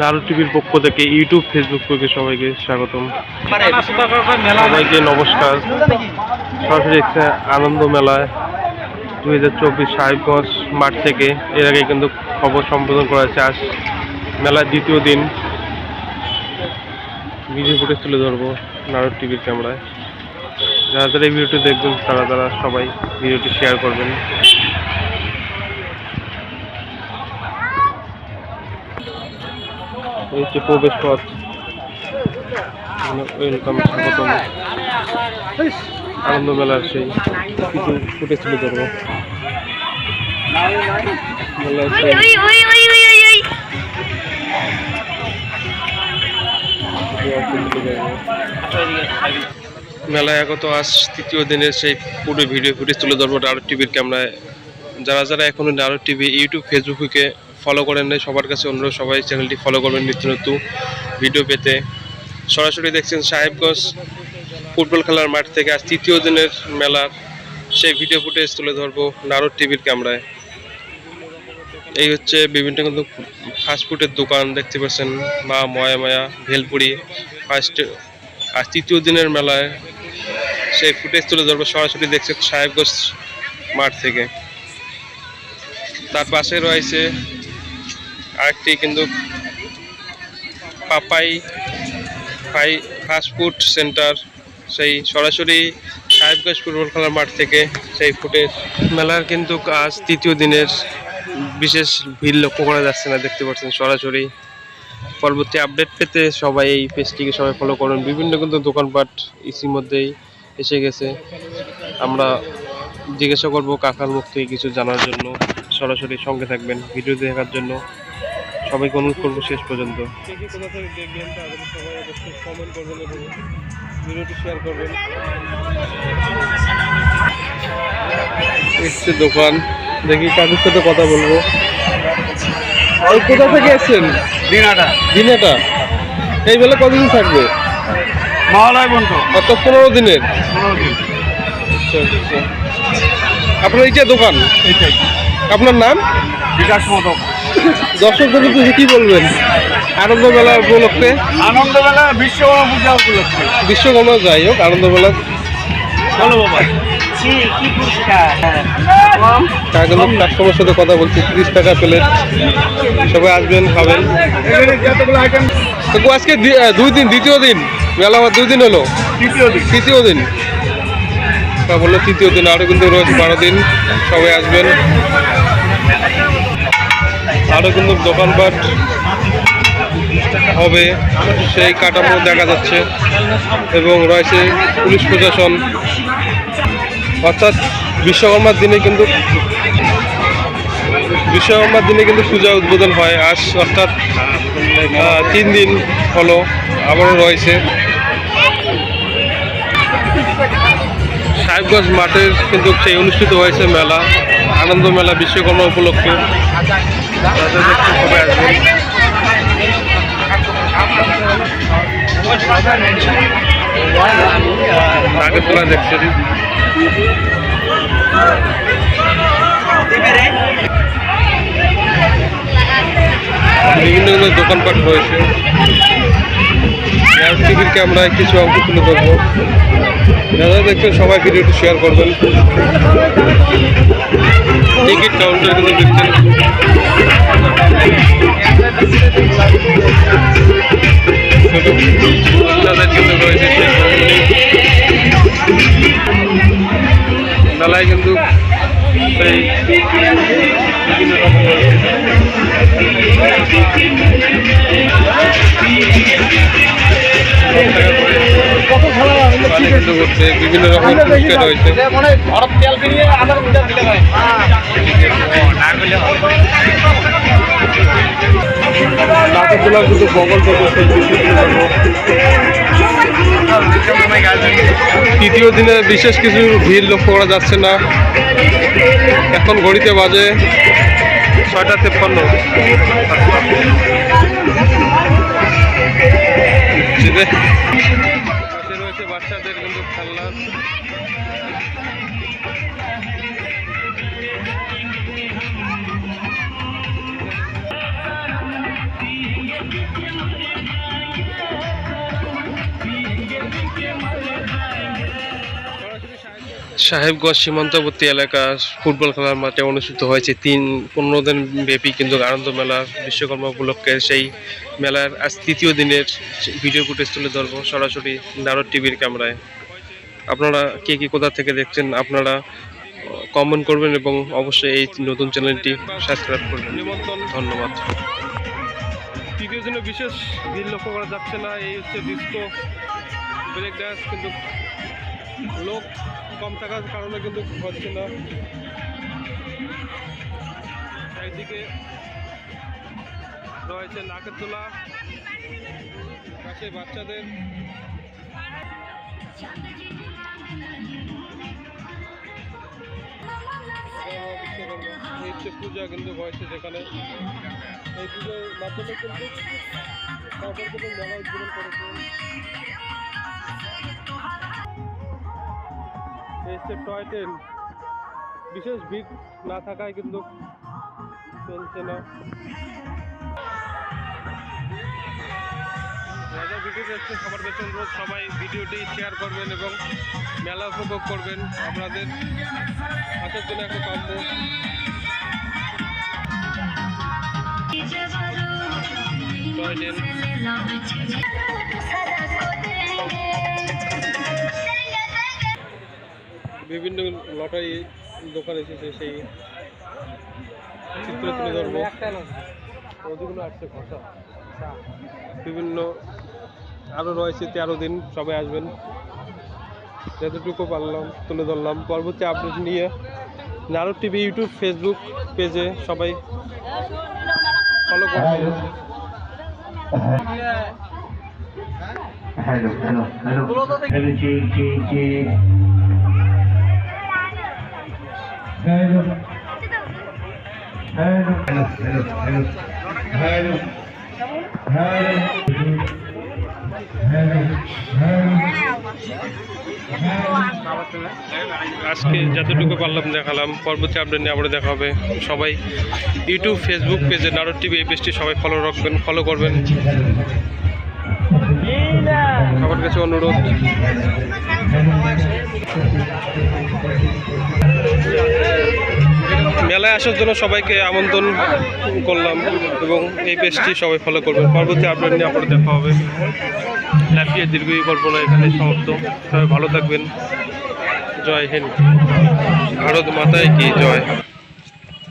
নারু টিভির পক্ষ থেকে ইউটিউব, ফেসবুক থেকে সবাইকে স্বাগতম। সবাইকে নমস্কার। সরাসরি দেখছে আনন্দ মেলায় দুই হাজার চব্বিশ সাহেবগঞ্জ মাঠ থেকে। এর আগে কিন্তু খবর সম্বোধন করা হয়েছে। আজ মেলার দ্বিতীয় দিন। ভিডিও ফুটেজ তুলে ধরবো নারদ টিভির ক্যামেরায়। যারা যারা এই ভিডিওটি দেখবেন, তারা তারা সবাই ভিডিওটি শেয়ার করবেন। এই হচ্ছে প্রবেশ পথ। ওয়েলকাম স্বাগতম। আনন্দ মেলার সেই কিছু ফুটেজ তুলে ধরবো. মেলায় আগত আজ তৃতীয় দিনের সেই পুরো ভিডিও ফুটেজ তুলে ধরবো। নারদ টিভির ক্যামেরায় যারা যারা এখনও নারদ টিভি ইউটিউব ফেসবুকে ফলো করেন নাই, সবার কাছে অনুরোধ, সবাই চ্যানেলটি ফলো করবেন নিত্য নতুন ভিডিও পেতে। সরাসরি দেখছেন সাহেবগঞ্জ ফুটবল খেলার মাঠ থেকে আজ তৃতীয় দিনের মেলার সেই ভিডিও ফুটেজ তুলে ধরবো নারদ টিভির ক্যামেরায়। এই হচ্ছে বিভিন্ন কিন্তু ফাস্টফুডের দোকান, দেখতে পাচ্ছেন মা ময়া মায়া, ভেলপুরি। ফার্স্ট আর তৃতীয় দিনের মেলায় সেই ফুটেজ তুলে ধরবো, সরাসরি দেখছেন সাহেবগঞ্জ মাঠ থেকে। তার পাশে রয়েছে আরেকটি কিন্তু পাপাই ফাই ফাস্টফুড সেন্টার, সেই সরাসরি সাহেবগঞ্জ ফুটবল খেলার মাঠ থেকে সেই ফুটেজ মেলার কিন্তু আজ তৃতীয় দিনের বিশেষ ভিড় লক্ষ্য করা যাচ্ছে না, দেখতে পাচ্ছেন সরাসরি। পরবর্তী আপডেট পেতে সবাই এই পেজটিকে সবাই ফলো করুন। বিভিন্ন কিন্তু দোকানপাট ইতিমধ্যেই এসে গেছে। আমরা জিজ্ঞাসা করব কাকার মুখ থেকে কিছু জানার জন্য। সরাসরি সঙ্গে থাকবেন ভিডিও দেখার জন্য। সবাইকে অনুরোধ করব শেষ পর্যন্ত। কোথা থেকে দেখবেন সবাই অবশ্যই কমেন্ট করবেন এবং ভিডিওটি শেয়ার করবেন। এসছে দোকান। দেখি কাকুর সাথে কথা বলব। ওই কোথা থেকে এসছেন? দিনাটা। দিনেটা? এই বেলা কতদিন থাকবে? মহালয় বন্ধ কত পনেরো দিনের। আচ্ছা, আচ্ছা। আপনার এই দোকান এইটাই। আপনার নাম? বিকাশ মোদক। দর্শকদের উদ্দেশ্যে কি বলবেন? আনন্দ মেলা উপলক্ষে? আনন্দ মেলা বিশ্বকর্মা পূজা উপলক্ষে। বিশ্বকর্মা যাই হোক আনন্দ মেলা বলো বাবা। কাস্টমার সাথে কথা বলছি তিরিশ টাকা প্লেট। সবাই আসবেন খাবেন। আজকে দুই দিন দ্বিতীয় দিন। মেলা আমার দুই দিন হলো। তৃতীয় দিন। তৃতীয় দিন। বলল তৃতীয় দিন আরও কিন্তু রোজ বারো দিন। সবাই আসবেন। আরও কিন্তু দোকানপাট হবে, সেই কাঠামো দেখা যাচ্ছে এবং রয়েছে পুলিশ প্রশাসন। অর্থাৎ বিশ্বকর্মার দিনে কিন্তু বিশ্বকর্মার দিনে কিন্তু পূজা উদ্বোধন হয়, আজ অর্থাৎ তিন দিন হলো আবারও রয়েছে। সাহেবগঞ্জ মাঠের কিন্তু সেই অনুষ্ঠিত হয়েছে মেলা, আনন্দ মেলা বিশ্বকর্মা উপলক্ষে। বিভিন্ন বিভিন্ন দোকানপাট রয়েছে। টিভির ক্যামেরায় কিছু অঙ্ক তুলে ধরবো। যারা দেখছেন সবাই ভিডিওটি শেয়ার করবেন। টিকিট কাউন্টার কিন্তু দেখছেন। কিন্তু রয়েছে মেলায় কিন্তু করছে বিভিন্ন রকমের পুরস্কার রয়েছে। নাটকগুলো কিন্তু বগল। তৃতীয় দিনে বিশেষ কিছু ভিড় লক্ষ্য করা যাচ্ছে না। এখন ঘড়িতে বাজে ছয়টা তেপ্পান্ন। সাহেবগঞ্জ সীমান্তবর্তী এলাকা ফুটবল খেলার মাঠে অনুষ্ঠিত হয়েছে তিন পনেরো দিন ব্যাপী কিন্তু আনন্দ মেলা, বিশ্বকর্মা উপলক্ষে সেই মেলার আজ তৃতীয় দিনের ভিডিও ফুটেজ তুলে ধরবো সরাসরি নারদ টিভির ক্যামেরায়। আপনারা কে কী কোথা থেকে দেখছেন আপনারা কমেন্ট করবেন এবং অবশ্যই এই নতুন চ্যানেলটি সাবস্ক্রাইব করবেন। ধন্যবাদ। তৃতীয় দিনে বিশেষ ভিড় লক্ষ্য করা যাচ্ছে না, এই হচ্ছে ডিস্কো ব্রেক ডান্স কিন্তু লোক কম থাকার কারণে কিন্তু হচ্ছে না। এইদিকে রয়েছে নাকের তোলা পাশে বাচ্চাদের। পূজা কিন্তু হয়েছে যেখানে। এই পুজোর মাধ্যমে কিন্তু তারপর মেলা উদ্বোধন করেছে। হচ্ছে টয় ট্রেন বিশেষ ভিড় না থাকায় কিন্তু চলছে না। যারা ভিডিও দেখছেন সবার কাছে অনুরোধ, সবাই ভিডিওটি শেয়ার করবেন এবং মেলা উপভোগ করবেন আপনাদের। আসার জন্য একটা কাম্য টয় ট্রেন বিভিন্ন লটারি দোকান এসেছে সেই চিত্র তুলে ধরবো। বিভিন্ন আরও রয়েছে তেরো দিন সবাই আসবেন। যতটুকু পারলাম তুলে ধরলাম। পরবর্তী আপডেট নিয়ে নারদ টিভি ইউটিউব ফেসবুক পেজে সবাই ফলো করবেন। Hello, hello, hello. আজকে যতটুকু পারলাম দেখালাম, পরবর্তী আপডেট নিয়ে আবার দেখা হবে। সবাই ইউটিউব ফেসবুক পেজে নারদ টিভি এই পেজটি সবাই ফলো রাখবেন ফলো করবেন। সবার কাছে অনুরোধ। মেলায় আসার জন্য সবাইকে আমন্ত্রণ করলাম এবং এই পেজটি সবাই ফলো করবেন। পরবর্তী আপডেট নিয়ে আপনার দেখা হবে। লাফিয়ে দীর্ঘ কল্পনা এখানে সমাপ্ত। সবাই ভালো থাকবেন। জয় হিন্দ। ভারত মাতায় কি জয়?